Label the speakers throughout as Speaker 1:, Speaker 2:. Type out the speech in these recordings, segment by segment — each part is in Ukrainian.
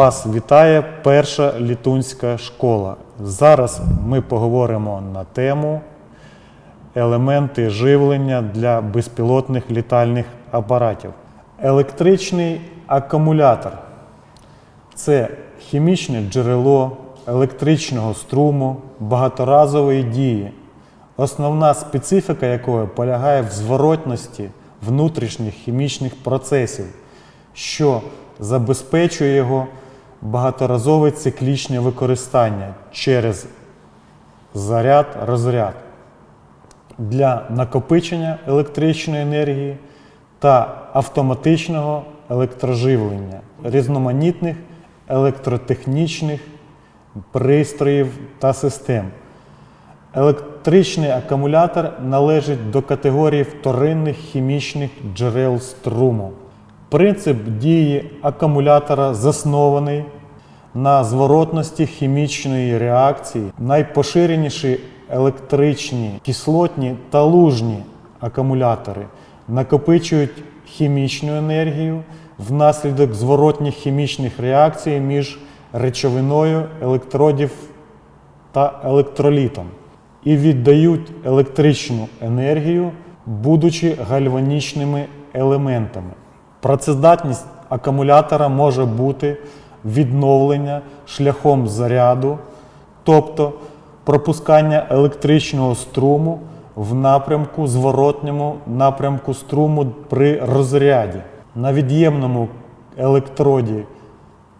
Speaker 1: Вас вітає перша літунська школа. Зараз ми поговоримо на тему елементи живлення для безпілотних літальних апаратів. Електричний акумулятор це хімічне джерело електричного струму багаторазової дії, основна специфіка якої полягає в зворотності внутрішніх хімічних процесів, що забезпечує його багаторазове циклічне використання через заряд-розряд для накопичення електричної енергії та автоматичного електроживлення різноманітних електротехнічних пристроїв та систем. Електричний акумулятор належить до категорії вторинних хімічних джерел струму. Принцип дії акумулятора заснований на зворотності хімічної реакції. Найпоширеніші електричні, кислотні та лужні акумулятори накопичують хімічну енергію внаслідок зворотніх хімічних реакцій між речовиною електродів та електролітом і віддають електричну енергію, будучи гальванічними елементами. Працездатність акумулятора може бути відновлення шляхом заряду, тобто пропускання електричного струму в напрямку зворотньому напрямку струму при розряді. На від'ємному електроді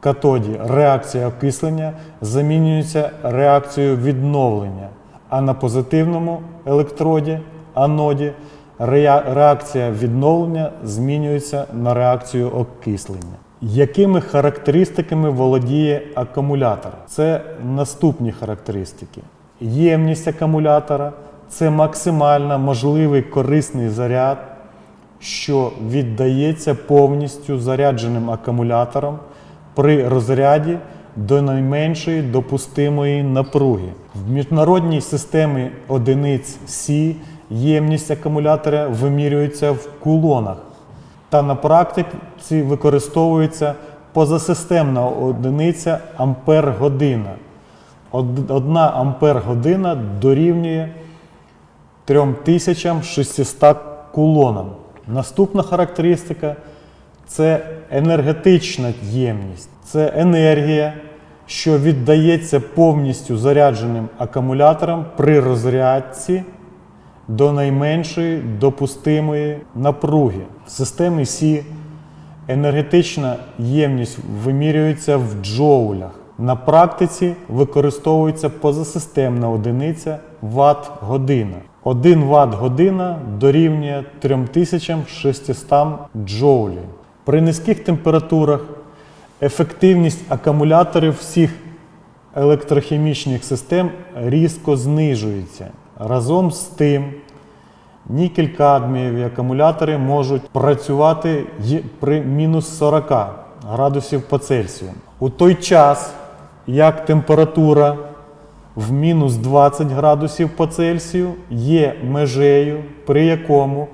Speaker 1: катоді реакція окислення замінюється реакцією відновлення, а на позитивному електроді аноді реакція відновлення змінюється на реакцію окислення. Якими характеристиками володіє акумулятор? Це наступні характеристики. Ємність акумулятора це максимально можливий корисний заряд, що віддається повністю зарядженим акумулятором при розряді до найменшої допустимої напруги. В міжнародній системі одиниць Сі ємність акумулятора вимірюється в кулонах та на практиці використовується позасистемна одиниця ампер-година. Одна ампер-година дорівнює 3600 кулонам. Наступна характеристика це енергетична ємність. Це енергія, що віддається повністю зарядженим акумулятором при розрядці до найменшої допустимої напруги. В системі Сі енергетична ємність вимірюється в джоулях. На практиці використовується позасистемна одиниця Вт-година. 1 Вт-година дорівнює 3600 джоулів. При низьких температурах ефективність акумуляторів всіх електрохімічних систем різко знижується. Разом з тим, нікель-кадмієві акумулятори можуть працювати при мінус 40 градусів по Цельсію. У той час, як температура в мінус 20 градусів по Цельсію є межею, при якому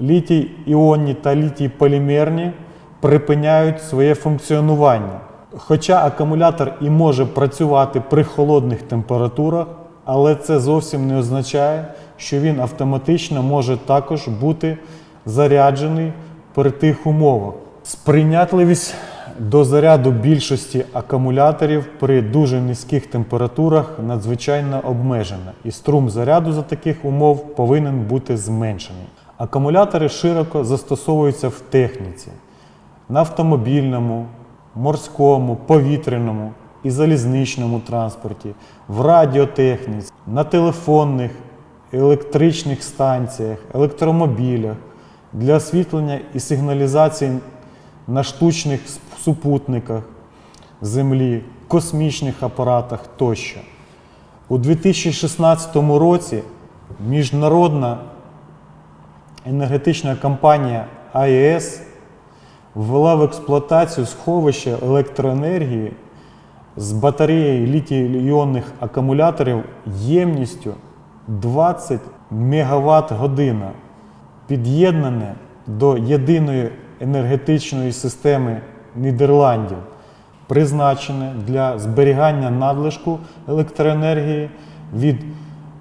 Speaker 1: нікель-магнієві, літій-іонні та літій-полімерні припиняють своє функціонування. Хоча акумулятор і може працювати при холодних температурах, але це зовсім не означає, що він автоматично може також бути заряджений при тих умовах. Сприйнятливість до заряду більшості акумуляторів при дуже низьких температурах надзвичайно обмежена, і струм заряду за таких умов повинен бути зменшений. Акумулятори широко застосовуються в техніці, на автомобільному, морському, повітряному і залізничному транспорті, в радіотехніці, на телефонних, електричних станціях, електромобілях, для освітлення і сигналізації на штучних супутниках Землі, космічних апаратах тощо. У 2016 році міжнародна енергетична компанія АЕС ввела в експлуатацію сховище електроенергії з батареєю літій-іонних акумуляторів ємністю 20 МВт година, під'єднане до єдиної енергетичної системи Нідерландів, призначене для зберігання надлишку електроенергії від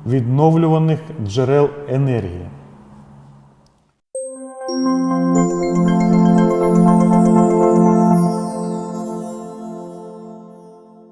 Speaker 1: відновлюваних джерел енергії.